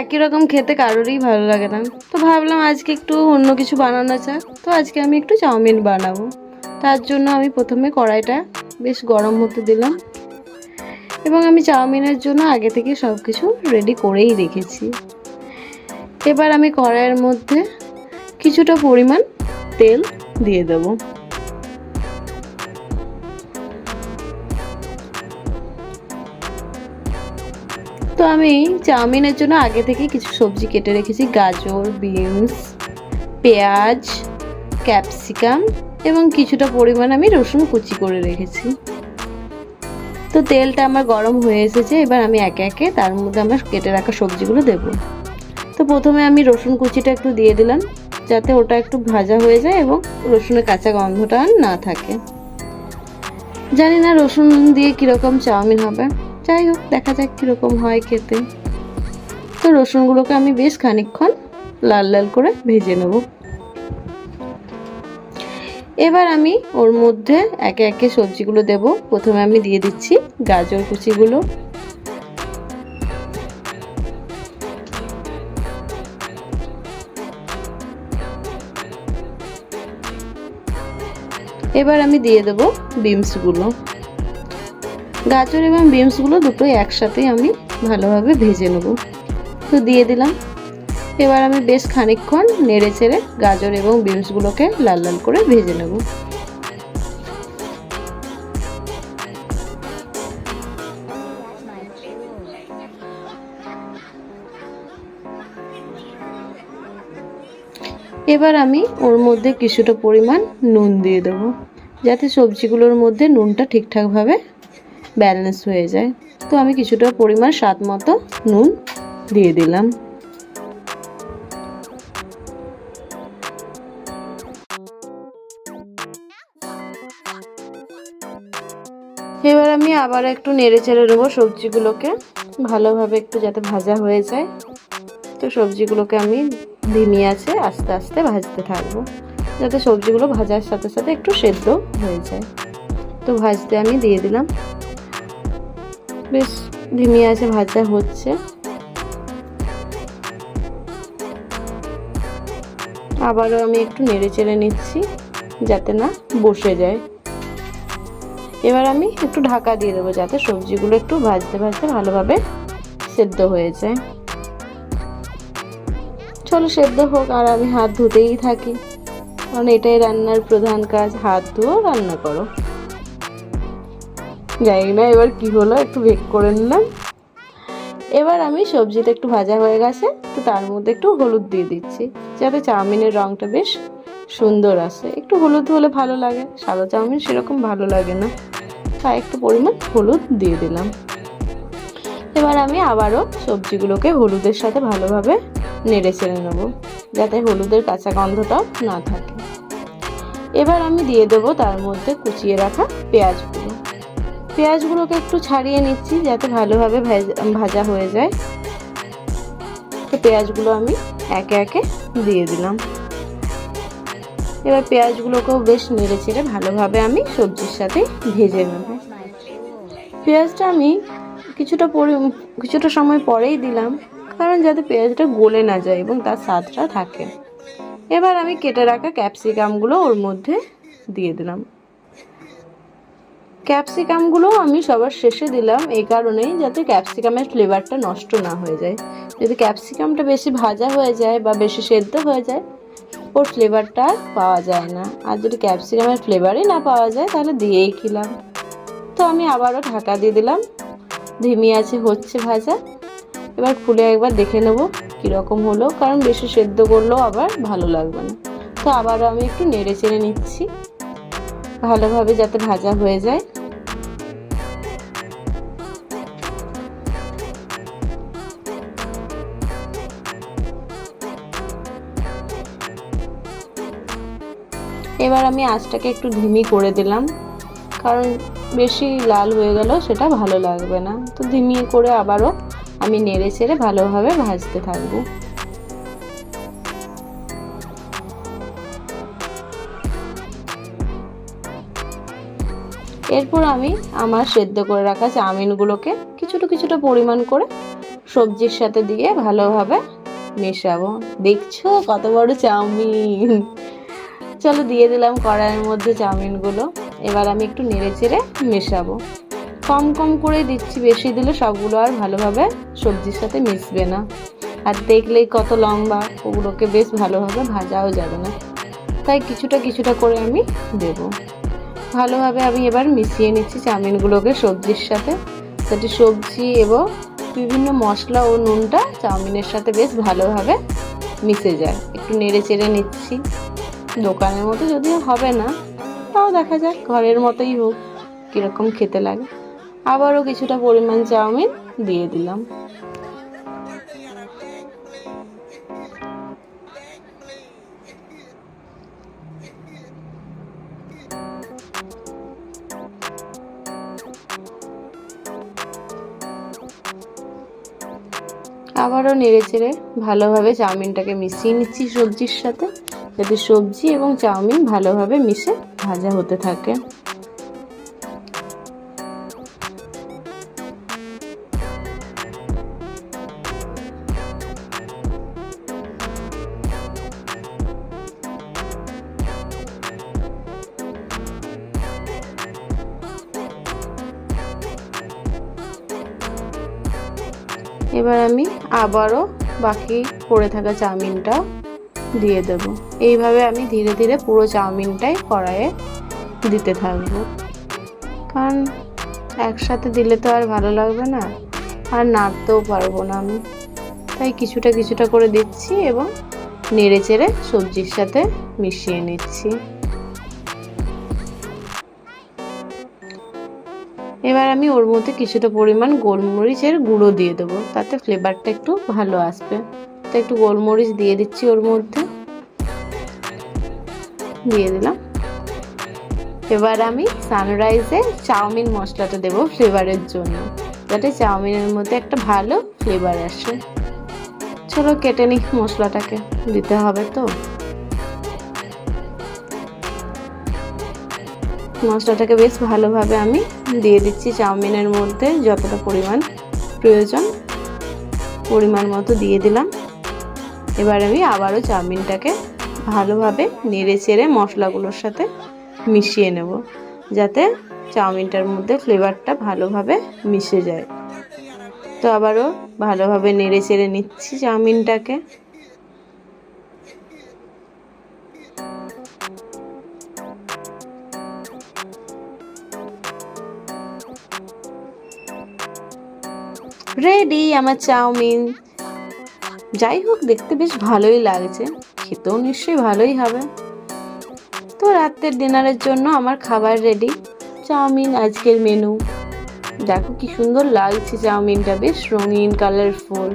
একই রকম খেতে কারোরই ভালো লাগে না। তো ভাবলাম আজকে একটু অন্য কিছু বানানো যাক। তো আজকে আমি একটু চাউমিন বানাবো। তার জন্য আমি প্রথমে কড়াইটা বেশ গরম হতে দিলাম। এবং আমি চাউমিনের জন্য আগে থেকে সব কিছু রেডি করেই রেখেছি। এবার আমি কড়াইয়ের মধ্যে কিছুটা পরিমাণ তেল দিয়ে দেবো। তো আমি চাউমিনের জন্য আগে থেকে কিছু সবজি কেটে রেখেছি। গাজর, বিনস, পেঁয়াজ, ক্যাপসিকাম এবং কিছুটা পরিমাণ আমি রসুন কুচি করে রেখেছি। তো তেলটা আমার গরম হয়ে এসেছে, এবার আমি একে একে তার মধ্যে আমার কেটে রাখা সবজিগুলো দেব। তো প্রথমে আমি রসুন কুচিটা একটু দিয়ে দিলাম, যাতে ওটা একটু ভাজা হয়ে যায় এবং রসুনের কাঁচা গন্ধটা না থাকে। জানি না রসুন দিয়ে কীরকম চাউমিন হবে। যাই হোক, দেখা যাক কীরকম হয় খেতে। তো রসুনগুলোকে আমি বেশ খানিকক্ষণ লাল লাল করে ভেজে নেব। এবার আমি ওর মধ্যে একে একে সবজিগুলো দেব। প্রথমে আমি দিয়ে দিচ্ছি গাজর কুচিগুলো। এবার আমি দিয়ে দেব বিমসগুলো। গাজর এবং বিনসগুলো দুটোই একসাথেই আমি ভালোভাবে ভেজে নেব। তো দিয়ে দিলাম। এবার আমি বেশ খানিকক্ষণ নেড়ে ছেড়ে গাজর এবং বিনসগুলোকে লাল লাল করে ভেজে নেব। এবার আমি ওর মধ্যে কিছুটা পরিমাণ নুন দিয়ে দেবো, যাতে সবজিগুলোর মধ্যে নুনটা ঠিকঠাকভাবে ব্যালেন্স হয়ে যায়। তো আমি কিছুটা পরিমাণ স্বাদ মতো নুন দিয়ে দিলাম। এবার আমি আবার একটু নেড়ে চেড়ে নেব সবজিগুলোকে, ভালোভাবে একটু যাতে ভাজা হয়ে যায়। তো সবজিগুলোকে আমি ধিমি আছে, আস্তে আস্তে ভাজতে থাকব। যাতে সবজিগুলো ভাজার সাথে সাথে একটু সেদ্ধ হয়ে যায়। তো ভাজতে আমি দিয়ে দিলাম। বেশ ধিমি আছে ভাজা হচ্ছে। আবারও আমি একটু নেড়ে চেড়ে নিচ্ছি, যাতে না বসে যায়। এবার আমি একটু ঢাকা দিয়ে দেবো, যাতে সবজিগুলো একটু ভাজতে ভাজতে ভালোভাবে সেদ্ধ হয়ে যায়। চলো সেদ্ধ হোক, আর আমি হাত ধুতেই থাকি। কারণ এটাই রান্নার প্রধান কাজ, হাত ধুও রান্না করো। জানি না, এবার কি হলো, একটু বেক করে নিলাম। এবার আমি সবজিটা একটু ভাজা হয়ে গেছে, তো তার মধ্যে একটু হলুদ দিয়ে দিচ্ছি। যাতে চাউমিনের রঙটা বেশ সুন্দর আসে। একটু হলুদ হলে ভালো লাগে, সাদা চাউমিন সেরকম ভালো লাগে না। তাই একটু পরিমাণ হলুদ দিয়ে দিলাম। এবার আমি আবারও সবজিগুলোকে হলুদের সাথে ভালোভাবে নেড়ে চেড়ে নেব, যাতে হলুদের কাঁচা গন্ধটাও না থাকে। এবার আমি দিয়ে দেবো তার মধ্যে কুচিয়ে রাখা পেঁয়াজগুলো। পেঁয়াজগুলোকে একটু ছাড়িয়ে নিচ্ছি যাতে ভালোভাবে ভাজা হয়ে যায়। তো পেঁয়াজগুলো আমি একে একে দিয়ে দিলাম। এবার পেঁয়াজগুলোকেও বেশ নেড়ে চেড়ে ভালোভাবে আমি সবজির সাথে ভেজে নেব। পেঁয়াজটা আমি কিছুটা পরে কিছুটা সময় পরেই দিলাম, কারণ যাতে পেঁয়াজটা গলে না যায় এবং তার স্বাদটা থাকে। এবার আমি কেটে রাখা ক্যাপসিকামগুলো ওর মধ্যে দিয়ে দিলাম। ক্যাপসিকামগুলো আমি সবার শেষে দিলাম, এই কারণেই যাতে ক্যাপসিকামের ফ্লেভারটা নষ্ট না হয়ে যায়। যদি ক্যাপসিকামটা বেশি ভাজা হয়ে যায় বা বেশি সেদ্ধ হয়ে যায়, ওর ফ্লেভারটা পাওয়া যায় না। আর যদি ক্যাপসিকামের ফ্লেভারই না পাওয়া যায়, তাহলে দিয়েই খেলাম। তো আমি আবারও ঢাকা দিয়ে দিলাম। ধিমি আছে, হচ্ছে ভাজা। এবার খুলে একবার দেখে নেব কীরকম হলো, কারণ বেশি সেদ্ধ করলেও আবার ভালো লাগবে না। তো আবারও আমি একটু নেড়ে চেড়ে নিচ্ছি। ভালোভাবে যাতে ভাজা হয়ে যায়। এবার আমি আঁচটাকে একটু ধিমি করে দিলাম, কারণ বেশি লাল হয়ে গেল সেটা ভালো লাগবে না। তো ধিমি করে আবারও আমি নেড়ে ছেড়ে ভালোভাবে ভাজতে থাকব। এরপর আমি আমার সেদ্ধ করে রাখা চাউমিনগুলোকে কিছুটা কিছুটা পরিমাণ করে সবজির সাথে দিয়ে ভালোভাবে মেশাবো। দেখছ কত বড় চাউমিন! চলো দিয়ে দিলাম কড়াইয়ের মধ্যে চাউমিনগুলো। এবার আমি একটু নেড়ে চেড়ে মেশাবো। কম কম করে দিচ্ছি, বেশি দিলে সবগুলো আর ভালোভাবে সবজির সাথে মিশবে না। আর দেখলেই কত লম্বা, ওগুলোকে বেশ ভালোভাবে ভাজাও যাবে না। তাই কিছুটা কিছুটা করে আমি দেব। ভালোভাবে আমি এবার মিশিয়ে নিচ্ছি চাউমিনগুলোকে সবজির সাথে। যাতে সবজি এবং বিভিন্ন মশলা ও নুনটা চাউমিনের সাথে বেশ ভালোভাবে মিশে যায়। একটু নেড়ে চেড়ে নিচ্ছি। দোকানের মতো যদিও হবে না, তাও দেখা যাক ঘরের মতোই হোক, কীরকম খেতে লাগে। আবারও কিছুটা পরিমাণ চাউমিন দিয়ে দিলাম। আবারও নেড়ে চেড়ে ভালোভাবে চাউমিনটাকে মিশিয়ে নিচ্ছি সবজির সাথে। যাতে সবজি এবং চাউমিন ভালোভাবে মিশে ভাজা হতে থাকে। এবার আমি আবারও বাকি পড়ে থাকা চাউমিনটাও দিয়ে দেব। এইভাবে আমি ধীরে ধীরে পুরো চাউমিনটাই কড়াইয়ে দিতে থাকব। কারণ একসাথে দিলে তো আর ভালো লাগবে না, আর নাড়তেও পারব না আমি। তাই কিছুটা কিছুটা করে দিচ্ছি এবং নেড়ে চেড়ে সবজির সাথে মিশিয়ে নিচ্ছি। এবার আমি ওর মধ্যে কিছুটা পরিমাণ গোলমরিচের গুঁড়ো দিয়ে দেবো, তাতে ফ্লেভারটা একটু ভালো আসবে। তো একটু গোলমরিচ দিয়ে দিচ্ছি ওর মধ্যে। দিয়ে দিলাম এবার আমি সানরাইজে চাউমিন মশলাটা দেবো ফ্লেভারের জন্য। যাতে চাউমিনের মধ্যে একটা ভালো ফ্লেভার আসে। চলো কেটে নিই মশলাটাকে, দিতে হবে তো। মশলাটাকে বেশ ভালোভাবে আমি দিয়ে দিচ্ছি চাউমিনের মধ্যে, যতটা পরিমাণ প্রয়োজন পরিমাণ মতো দিয়ে দিলাম। এবার আমি আবারও চাউমিনটাকে ভালোভাবে নেড়ে চেড়ে মশলাগুলোর সাথে মিশিয়ে নেব, যাতে চাউমিনটার মধ্যে ফ্লেভারটা ভালোভাবে মিশে যায়। তো আবারও ভালোভাবে নেড়ে চেড়ে নিচ্ছি চাউমিনটাকে। রেডি আমার চাউমিন। যাই হোক, দেখতে বেশ ভালোই লাগছে। খেতেও নিশ্চয়ই ভালোই হবে। তো রাত্রের ডিনারের জন্য আমার খাবার রেডি চাউমিন আজকের মেনু দেখো কি সুন্দর লাগছে চাউমিনটা, বেশ রঙিন কালারফুল